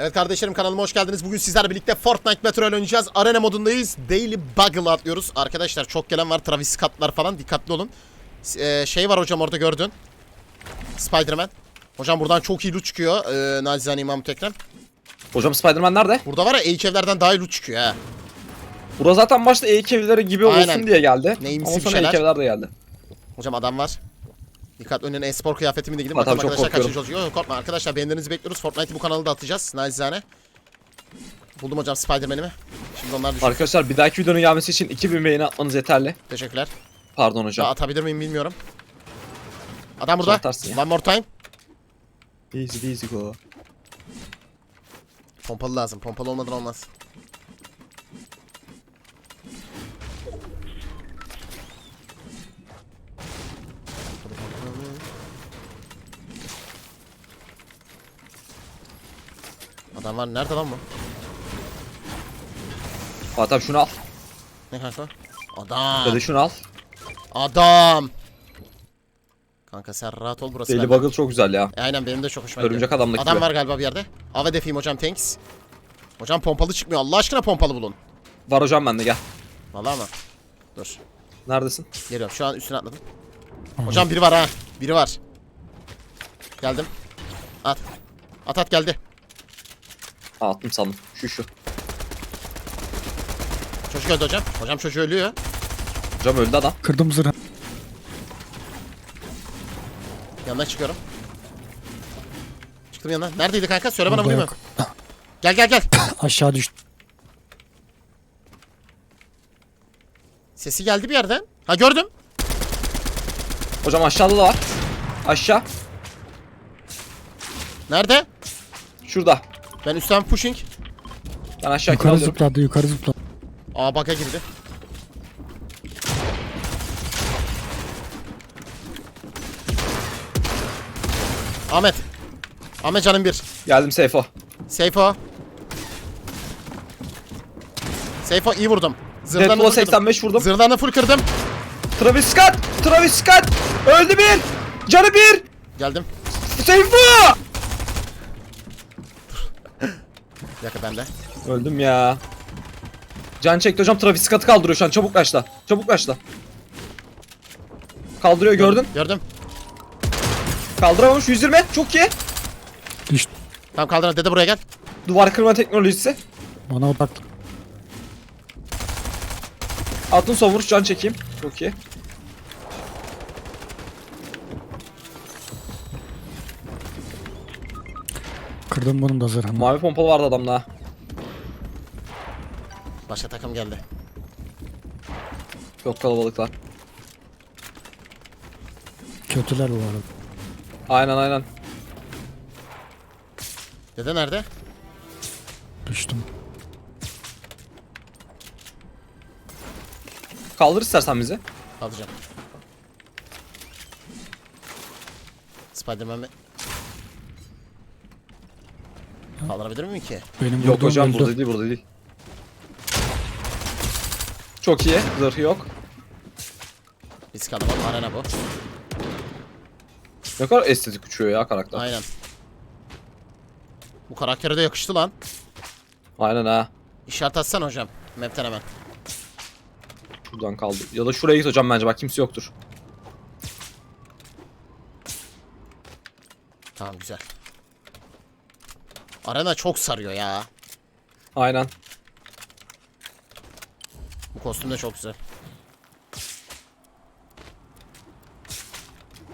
Evet kardeşlerim kanalıma hoş geldiniz. Bugün sizlerle birlikte Fortnite Battle Royale oynayacağız. Arena modundayız. Daily Buggle'ı atlıyoruz. Arkadaşlar çok gelen var. Travis Scott'lar falan. Dikkatli olun. S- e, şey var hocam orada gördün. Spider-Man. Hocam buradan çok iyi loot çıkıyor. E, Nacizane İmam Ekrem. Hocam Spider-Man nerede? Burada var ya eğik evlerden daha iyi loot çıkıyor ha. Bura zaten başta eğik evleri gibi Aynen. olsun diye geldi. Neyimsi Ama sonra şeyler. eğik evler de geldi. Hocam adam var. Dikkat önüne e-spor kıyafetimi de gidin. Bakalım çok arkadaşlar kaçıncı korkuyorum. olacak. Yok korkma arkadaşlar beğenilerinizi bekliyoruz. Fortnite'i bu kanalda da atacağız. Nacizane. Buldum hocam Spider-Man'imi. Şimdi onlar düşün. Arkadaşlar bir dahaki videonun gelmesi için 2000 beğeni atmanız yeterli. Teşekkürler. Pardon Daha hocam. atabilir miyim bilmiyorum. Adam burada. Atarsın ya. One more time. Easy easy go. Pompalı lazım. Pompalı olmadan olmaz. Adam var. Nerede lan bu? Fatih abi şunu al. Ne kanka? Adam. Ya da şunu al. Adam. Kanka sen rahat ol burası. Daily bende. Bugle çok güzel ya. E, aynen benim de çok hoşuma gidiyor. Örümcek adamdaki Adam gibi. var galiba bir yerde. Av hedefiyim hocam thanks. Hocam pompalı çıkmıyor. Allah aşkına pompalı bulun. Var hocam bende gel. Vallahi ama. Dur. Neredesin? Geliyorum. Şu an üstüne atladım. Hocam biri var ha. Biri var. Geldim. At. At at geldi. Ha, attım sandım. Şu şu. Çocuk öldü hocam. Hocam çocuğu ölüyor. Hocam öldü adam. Kırdım zırhı. Yanına çıkıyorum. Çıktım yanına. Neredeydi kanka? Söyle bana Burada vurayım yok. Gel gel gel. Aşağı düştü. Sesi geldi bir yerden. Ha gördüm. Hocam aşağıda da var. Aşağı. Nerede? Şurada. Ben üstten pushing. Ben aşağı Yukarı alıyorum. zıpladı yukarı zıpladı. Aa bug'a girdi. Ahmet. Ahmet canım bir. Geldim Seyfo. Seyfo. Seyfo iyi vurdum. Zırhlarını Deadpool'a full kırdım. 85 vurdum. Zırhlarını full kırdım. Travis Scott! Travis Scott! Öldü bir! Canı bir! Geldim. Seyfo! Bir dakika bende. Öldüm ya. Can çekti hocam Travis Scott'ı kaldırıyor şu an. Çabuk başla. Çabuk başla. Kaldırıyor gördün. Gördüm. Kaldıramamış 120. Çok iyi. Düştü. Tamam kaldır. Dede buraya gel. Duvar kırma teknolojisi. Bana odaklı. Attın son vuruş can çekeyim. Çok iyi. Kırdım bunun da zırhını. Mavi pompalı vardı adamda. Başka takım geldi. Çok kalabalıklar. Kötüler bu arada. Aynen aynen. Dede nerede? Düştüm. Kaldır istersen bizi. Alacağım. Spiderman? Kaldırabilir miyim ki? Benim Yok vurduğum hocam öldü. burada değil burada değil. Çok iyi. Zırhı yok. Risk alamam. Arena bu. Ne kadar estetik uçuyor ya karakter. Aynen, Aynen. Bu karaktere de yakıştı lan. ha. İşaret atsana hocam. Map'ten hemen. Şuradan kaldı. Ya da şuraya git hocam bence bak kimse yoktur. Tamam güzel. Arena çok sarıyor ya. Aynen. Bu kostüm de çok güzel.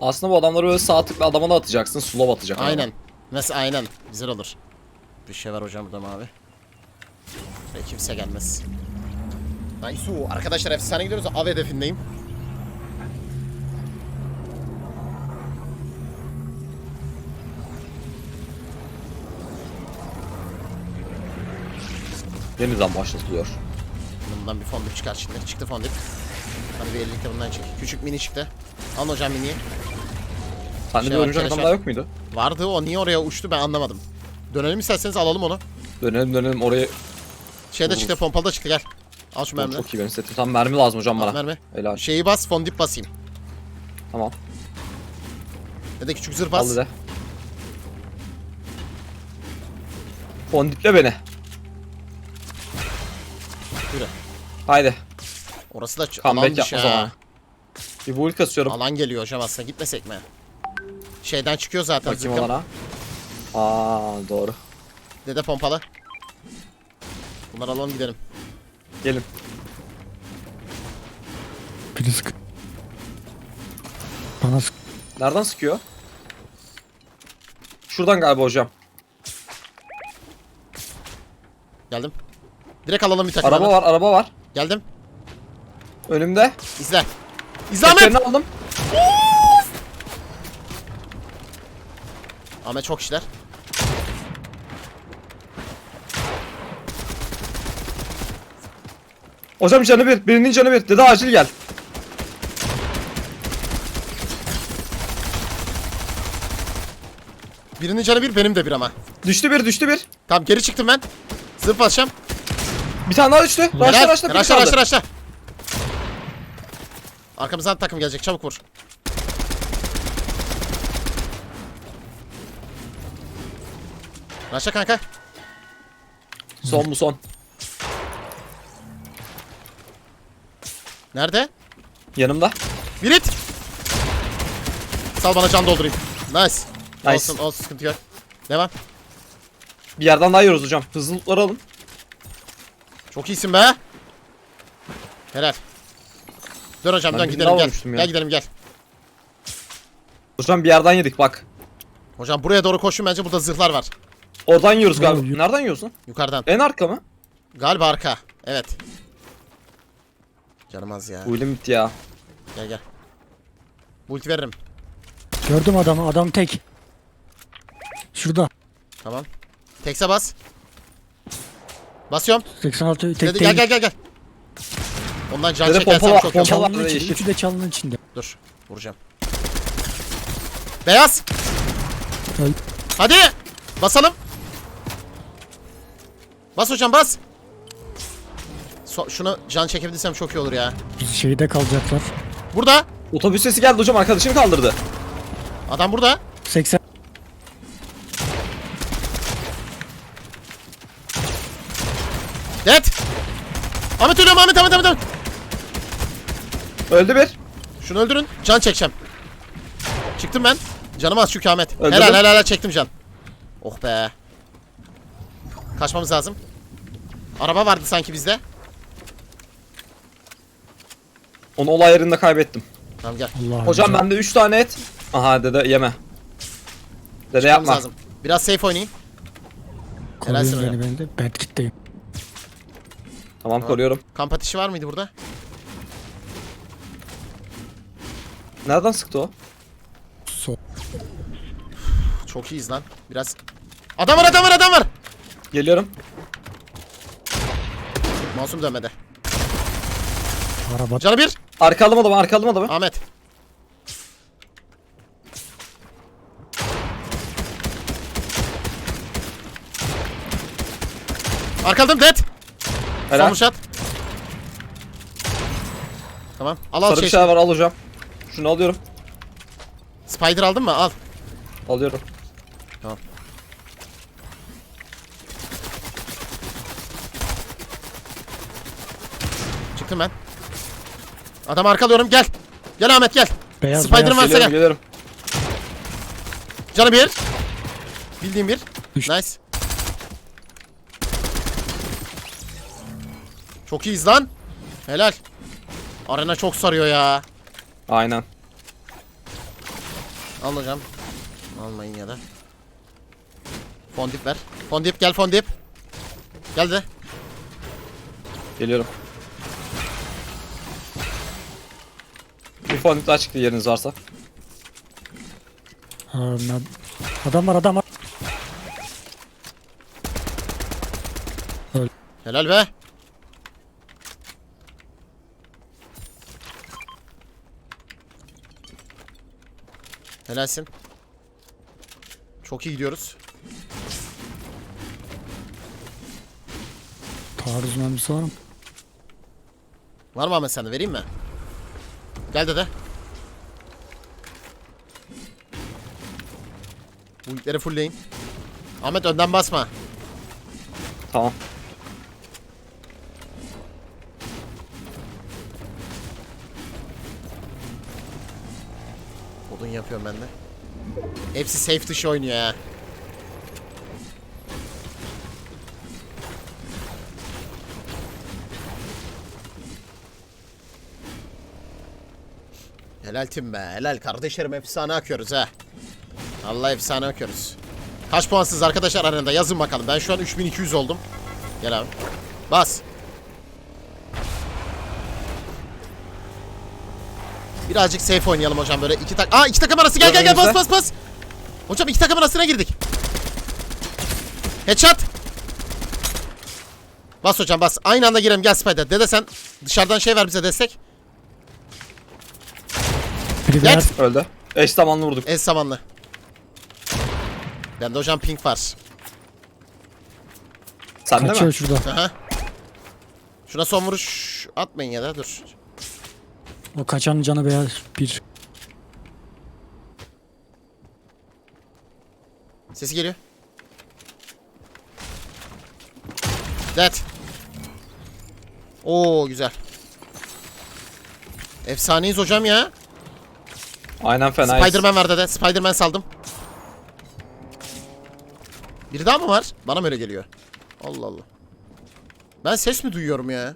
Aslında bu adamları böyle sağ tıkla adama da atacaksın. Slow atacak. Aynen. Nasıl aynen. Güzel olur. Bir şey var hocam burada mavi. Ve kimse gelmez. Nice. Arkadaşlar efsane gidiyoruz. Av hedefindeyim. Yeniden başlatılıyor. Bundan bir fondip çıkar şimdi. Çıktı fondip. Hadi bir ellikte bundan çek. Küçük mini çıktı. Alın hocam miniyi. Sende Şey bir var, örümcek adam daha yok muydu? Vardı o niye oraya uçtu ben anlamadım. Dönelim isterseniz alalım onu. Dönelim dönelim oraya. Şeyde Olur. çıktı pompalı da çıktı gel. Al şu O mermileri. çok iyi benim setim. Tam mermi lazım hocam Al bana. mermi. Helal. Şeyi bas fondip basayım. Tamam. Ya da küçük zırh Al bas. bir de. Fondiple beni. Yürü. Haydi. Orası da ç- Comeback alanmış yapma ha. zamanı. Bir build kasıyorum. Alan geliyor hocam aslında gitmesek mi? Şeyden çıkıyor zaten Bakayım zıkkım. olana. Aa doğru. Dede pompalı. Bunları alalım gidelim. Gelin. Biri sık. Bana sık. Nereden sıkıyor? Şuradan galiba hocam. Geldim. Direkt alalım bir takım. Araba var, araba var. Geldim. Önümde. İzle. İzle Ahmet. Aldım. Ahmet çok işler. Hocam canı bir. Birinin canı bir. Dede acil gel. Birinin canı bir benim de bir ama. Düştü bir, düştü bir. Tamam geri çıktım ben. Zırh basacağım. Bir tane daha düştü. Raşla raşla. Raşla raşla raşla. Arkamızdan takım gelecek çabuk vur. Raşla kanka. Son bu son. Nerede? Yanımda. Bir it. Sal bana can doldurayım. Nice. Nice. Olsun olsun sıkıntı yok. Devam. Bir yerden daha yiyoruz hocam. Hızlı lootları alın. Çok iyisin be. Helal. Dön hocam Ben dön birini gidelim gel. almamıştım ya. Gel gidelim gel. Hocam bir yerden yedik bak. Hocam buraya doğru koşun bence burada zırhlar var. Oradan yiyoruz galiba. Vallahi- Nereden yiyorsun? Yukarıdan. En arka mı? Galiba arka. Evet. Canım az ya. Bu ilim bitti ya. Gel gel. Bu ulti veririm. Gördüm adamı. Adam tek. Şurada. Tamam. Tekse bas. Basıyorum. 86 tek Dedi, değil. gel gel gel gel. Ondan can Dede çekersem pompalı- çok iyi. pompalı- olur. Çalının içinde. Üçü de çalının içinde. Dur. Vuracağım. Beyaz. Öl. Hadi. Basalım. Bas hocam bas. So şunu can çekebilirsem çok iyi olur ya. Biz şeyde kalacaklar. Burada. Otobüs sesi geldi hocam. Arkadaşını kaldırdı. Adam burada. 80. Dead. Ahmet ölüyorum Ahmet Ahmet Ahmet. Ahmet. Öldü bir. Şunu öldürün. Can çekeceğim. Çıktım ben. Canım az çünkü Ahmet. Öldürdün. Helal helal helal çektim can. Oh be. Kaçmamız lazım. Araba vardı sanki bizde. Onu olay yerinde kaybettim. Tamam gel. Allah Hocam bende 3 tane et. Aha dede yeme. Dede Çıkmamız yapma. lazım. Biraz safe oynayayım. Helalsin beni ben de. Ben kitleyim. Tamam koruyorum. Kamp ateşi var mıydı burada? Nereden sıktı o? Sol. Çok iyiyiz lan. Biraz... Adam var adam var adam var. Geliyorum. Masum dönmedi. Araba. Canı bir. Arka aldım adamı arka aldım adamı. Ahmet. Arkaladım dead. Helal. Son shot. Tamam. Al al Sarı bir şey. şeyler var al hocam. Şunu alıyorum. Spider aldın mı? Al. Alıyorum. Çıktım ben. Adam arkalıyorum gel. Gel Ahmet gel. Beyaz Spider'ın varsa Geliyorum gel. geliyorum. Canı bir. Bildiğim bir. Üç. Nice. Çok iyiyiz lan. Helal. Arena çok sarıyor ya. Aynen. Al hocam. Almayın ya da. Fondip ver. Fondip gel fondip. Gel de. Geliyorum. Bir fondip daha çıktı yeriniz varsa. Adam var adam var. Helal be. Helalsin. Çok iyi gidiyoruz. Taarruz mermisi var mı? Var mı Ahmet sende vereyim mi? Gel dede. Bu itleri fullleyin. Ahmet önden basma. Tamam. Odun yapıyorum ben de. Hepsi safe dışı oynuyor ya. Helal tim be. Helal kardeşlerim efsane akıyoruz ha. Allah efsane akıyoruz. Kaç puansız arkadaşlar arenada yazın bakalım. Ben şu an 3200 oldum. Gel abi. Bas. Birazcık safe oynayalım hocam böyle iki tak. Aa iki takım arası gel gel gel bas bas bas. Hocam iki takım arasına girdik. Headshot. Bas hocam bas. Aynı anda girelim gel Spider. Dede sen dışarıdan şey ver bize destek. Gel. Öldü. Eş zamanlı vurduk. Ez zamanlı. Bende hocam pink var. Sen de Kaçıyor mi? şurada. Aha. Şuna son vuruş atmayın ya da dur. O kaçan canı beyaz bir. Sesi geliyor. Dead. Oo güzel. Efsaneyiz hocam ya. Aynen fena. Spider-Man var dede. Spider-Man saldım. Biri daha mı var? Bana mı öyle geliyor? Allah Allah. Ben ses mi duyuyorum ya?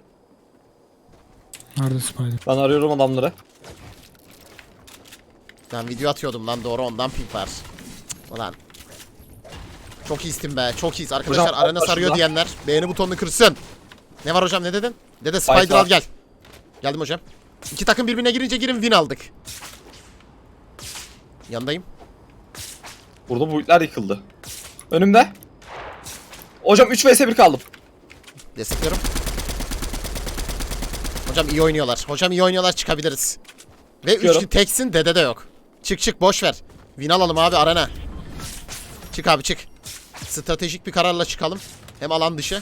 Nerede Spider? Ben arıyorum adamları. Ben video atıyordum lan doğru ondan pink var. Cık, Ulan. Çok iyisin be çok iyiyiz. Arkadaşlar Hocam, arena sarıyor diyenler beğeni butonunu kırsın. Ne var hocam ne dedin? Dede Spider al var. gel. Geldim hocam. İki takım birbirine girince girin win aldık. Yandayım. Burada boyutlar yıkıldı. Önümde. Hocam 3 vs 1 kaldım. Destekliyorum. Hocam iyi oynuyorlar. Hocam iyi oynuyorlar çıkabiliriz. Ve Çıkıyorum. 3 teksin dede de yok. Çık çık boş ver. Win alalım abi arena. Çık abi çık. Stratejik bir kararla çıkalım. Hem alan dışı.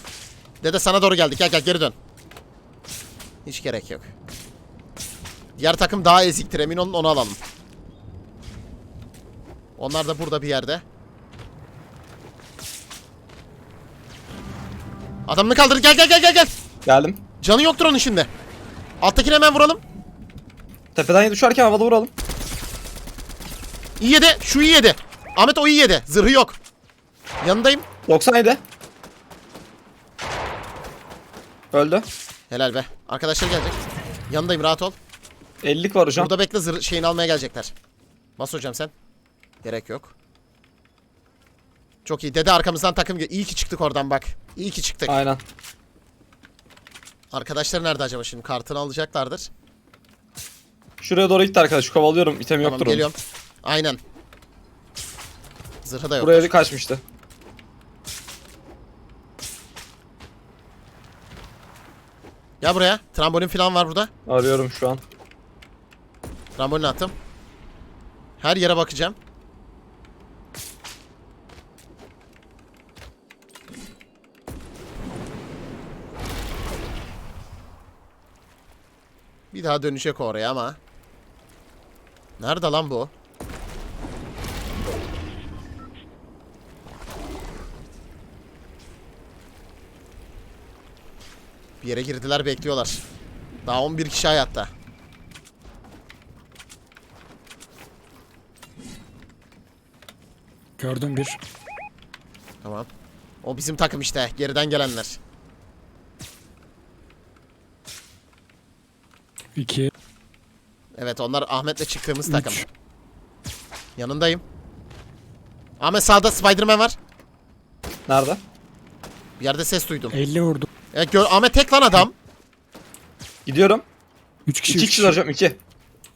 Dede sana doğru geldik. Gel gel geri dön. Hiç gerek yok. Diğer takım daha eziktir emin olun onu alalım. Onlar da burada bir yerde. Adamını kaldır gel gel gel gel gel. Geldim. Canı yoktur onun şimdi. Alttakini hemen vuralım. Tepeden düşerken havada vuralım. İyi yedi. Şu iyi yedi. Ahmet o iyi yedi. Zırhı yok. Yanındayım. 97. Öldü. Helal be. Arkadaşlar gelecek. Yanındayım rahat ol. 50'lik var hocam. Burada bekle zırh şeyini almaya gelecekler. Bas hocam sen. Gerek yok. Çok iyi. Dede arkamızdan takım gel. İyi ki çıktık oradan bak. İyi ki çıktık. Aynen. Arkadaşlar nerede acaba şimdi? Kartını alacaklardır. Şuraya doğru gitti arkadaş. Kovalıyorum. İtem Tamam yoktur onun. geliyorum. Aynen. Zırhı da yok. Buraya bir kaçmıştı. Ya buraya. Trambolin falan var burada. Arıyorum şu an. Trambolin attım. Her yere bakacağım. Bir daha dönecek oraya ama. Nerede lan bu? Bir yere girdiler bekliyorlar. Daha 11 kişi hayatta. Gördüm bir. Tamam. O bizim takım işte. Geriden gelenler. İki. Evet onlar Ahmet'le çıktığımız takım. Yanındayım. Ahmet sağda Spider-Man var. Nerede? Bir yerde ses duydum. 50 vurdu. Evet, gör Ahmet tek lan adam. Gidiyorum. 3 kişi. 2 3 kişi hocam 2.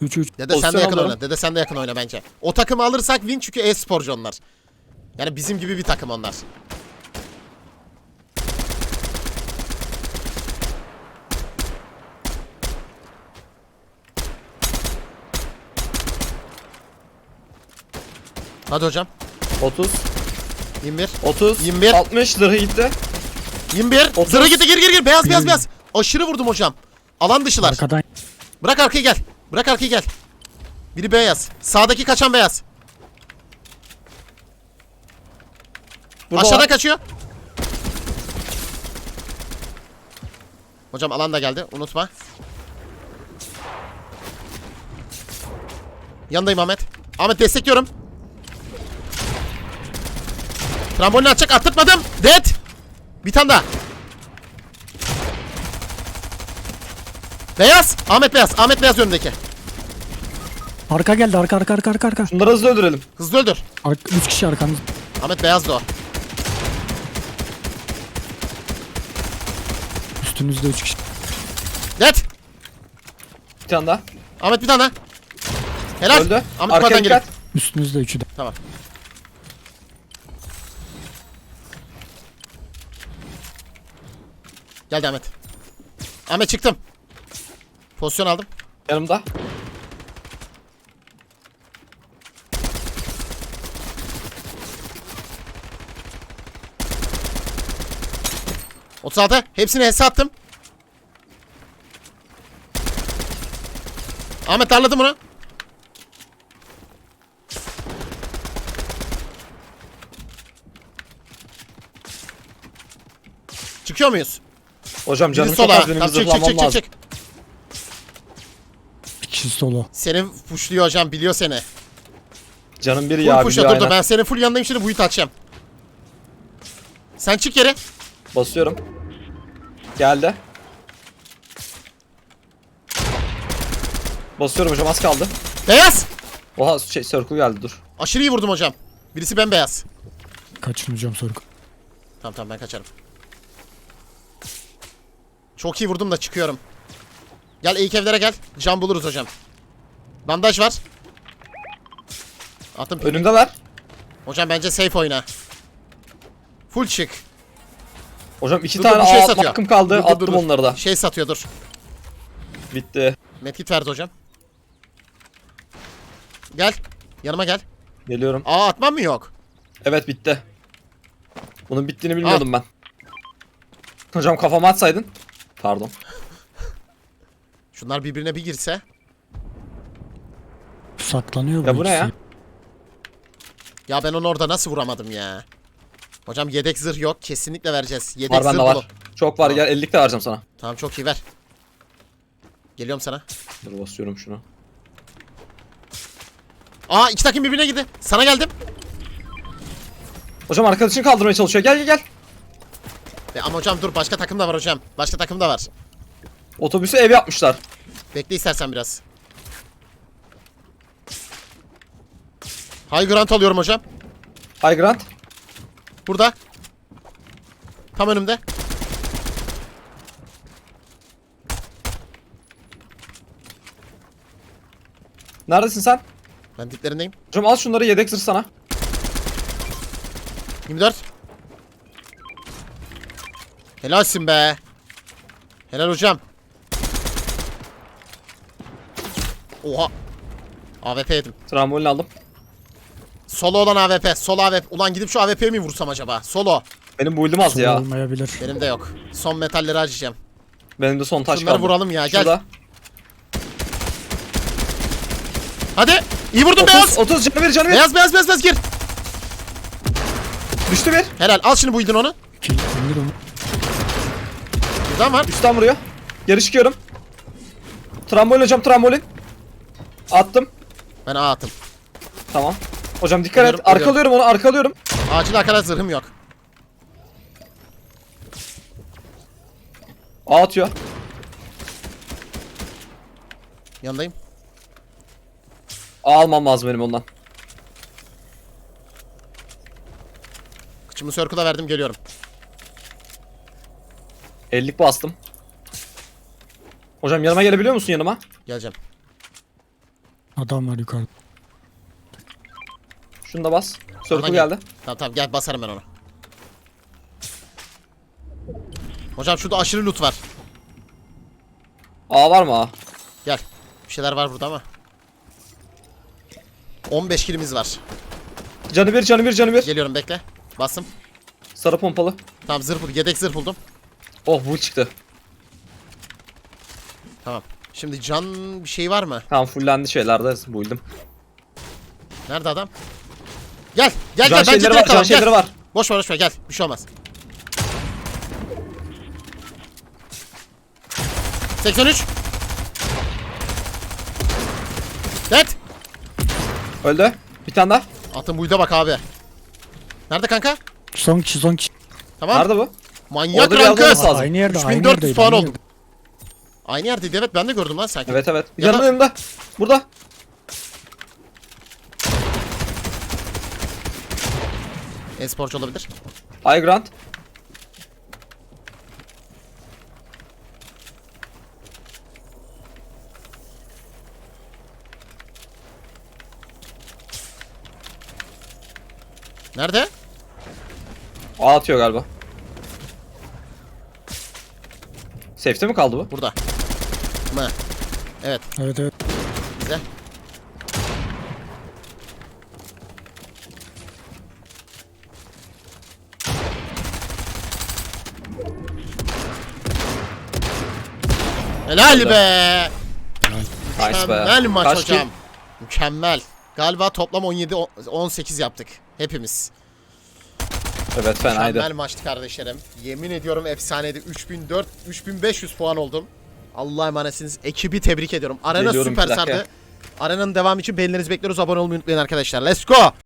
3 3. Dede sen de Pozisyon yakın alıyorum. oyna. Dede sen de yakın oyna bence. O takımı alırsak win çünkü e-sporcu onlar. Yani bizim gibi bir takım onlar. Hadi hocam. 30. 21. 30. 21. 60 zırhı gitti. 21. Otuz. Zırhı gitti gir gir gir. Beyaz beyaz beyaz. Aşırı vurdum hocam. Alan dışılar. Arkadan. Bırak arkayı gel. Bırak arkayı gel. Biri beyaz. Sağdaki kaçan beyaz. Burada Aşağıdan var. kaçıyor. Hocam alan da geldi. Unutma. Yanındayım Ahmet. Ahmet destekliyorum. Trambolini atacak. Attırtmadım. Dead. Bir tane daha. Beyaz. Ahmet beyaz. Ahmet beyaz önündeki. Arka geldi arka arka arka arka arka. Bunları hızlı öldürelim. Hızlı öldür. Arka 3 kişi arkanız. Ahmet beyaz da o. Üstünüzde 3 kişi. Dead. Bir tane daha. Ahmet bir tane daha. Helal. Öldü. Ahmet Arkaya geliyor. dikkat. Üstünüzde 3'ü de. Tamam. Geldi Ahmet. Ahmet çıktım. Pozisyon aldım. Yanımda. O 36. Hepsini HS attım. Ahmet darladım bunu. Çıkıyor muyuz? Hocam canım Biri çok sola. az benim Tamam zırhlamam lazım. kişi solo. Seni pushluyor hocam biliyor seni. Canım biri Full ya pushla biliyor dur dur aynen. ben senin full yanındayım şimdi buyu atacağım. Sen çık yere. Basıyorum. Geldi. Basıyorum hocam az kaldı. Beyaz. Oha şey circle geldi dur. Aşırı iyi vurdum hocam. Birisi bembeyaz. Kaçın hocam soru. Tamam tamam ben kaçarım. Çok iyi vurdum da çıkıyorum. Gel ilk evlere gel. Can buluruz hocam. Bandaj var. Attım. Önümdeler. Hocam bence safe oyna. Full çık. Hocam iki Dur, dur, tane bir şey satıyor. hakkım kaldı. Dur, dur, dur, Attım dur. onları da. Şey satıyor dur. Bitti. Medkit verdi hocam. Gel. Yanıma gel. Geliyorum. Aa atmam mı yok? Evet bitti. Bunun bittiğini bilmiyordum ben. Hocam kafama atsaydın. Pardon. Şunlar birbirine bir girse. Saklanıyor Ya bu ne ya? ikisi. Ya ben onu orada nasıl vuramadım ya? Hocam yedek zırh yok. Kesinlikle vereceğiz. Yedek Var zırh bende dolu. var. Çok var gel 50'lik de vereceğim sana. Tamam çok iyi ver. Geliyorum sana. Dur basıyorum şunu. Aa iki takım birbirine girdi. Sana geldim. Hocam arkadaşını kaldırmaya çalışıyor. Gel gel gel. E, ama hocam dur başka takım da var hocam. Başka takım da var. Otobüsü ev yapmışlar. Bekle istersen biraz. High Grant alıyorum hocam. High Grant. Burada. Tam önümde. Neredesin sen? Ben diplerindeyim. Hocam al şunları yedek zırh sana. 24. Helalsin be. Helal hocam. Oha. AWP yedim. Trambolini aldım. Solo olan AWP. Solo AWP. Ulan gidip şu AWP'ye mi vursam acaba? Solo. Benim build'im az Solo ya. olmayabilir. Benim de yok. Son metalleri harcayacağım. Benim de son taş Şunları kaldı. vuralım ya, gel. Şurada. Hadi. İyi vurdun 30, beyaz. 30 canı bir canı bir. Beyaz beyaz beyaz beyaz gir. Düştü bir. Helal. Al şimdi onu. İndir onu. Var. Üstten vuruyor. Geri çıkıyorum. Trambolin hocam trambolin. Attım. Ben A attım. Tamam. Hocam dikkat Geliyorum, et. Arkalıyorum onu arkalıyorum. Acil arkadaş zırhım yok. A atıyor. Yanındayım. A almam lazım benim ondan. Kıçımı circle'a verdim geliyorum. 50'lik bastım. Hocam yanıma gelebiliyor musun yanıma? Geleceğim. Adam var yukarıda. Şunu da bas. Circle gel. geldi. Tamam tamam gel basarım ben onu. Hocam şurada aşırı loot var. A var mı A? Gel. Bir şeyler var burada ama. 15 kilimiz var. Canı bir canı bir canı bir. Geliyorum bekle. Bastım. Sarı pompalı. Tamam zırh bul. Yedek zırh buldum. Oh bu çıktı. Tamam. Şimdi can bir şey var mı? Tamam fullendi şeylerde buldum. Nerede adam? Gel. Gel Can gel. Bence şeyleri var direkt can şeyleri var. Boş ver boş ver gel. Bir şey olmaz. 83. Dead. Öldü. Bir tane daha. Atın buyda bak abi. Nerede kanka? Son kişi son kişi. Tamam. Nerede bu? Manyak Orada bir lazım. Aynı yerde aynı 3400 yerdeydi. puan aynı oldum. yerde. Aynı yerdeydi evet ben de gördüm lan sanki. Evet evet. Ya da- Yanımda yanımda. Burada. E-sporcu olabilir. High ground. Nerede? A atıyor galiba. Safe'te mi kaldı bu? Burada. Mı? Evet Evet evet. güzel. Helal Öyle. be. Nice be. Mükemmel maç Kaç hocam. Mükemmel. Galiba toplam 17 on- 18 yaptık hepimiz. Evet fenaydı. Mükemmel maçtı kardeşlerim. Yemin ediyorum efsaneydi. 3004 3500 puan oldum. Allah'a emanetsiniz. Ekibi tebrik ediyorum. Arena Geliyorum, süper sardı. Arena'nın devamı için beğenilerinizi bekliyoruz. Abone olmayı unutmayın arkadaşlar. Let's go.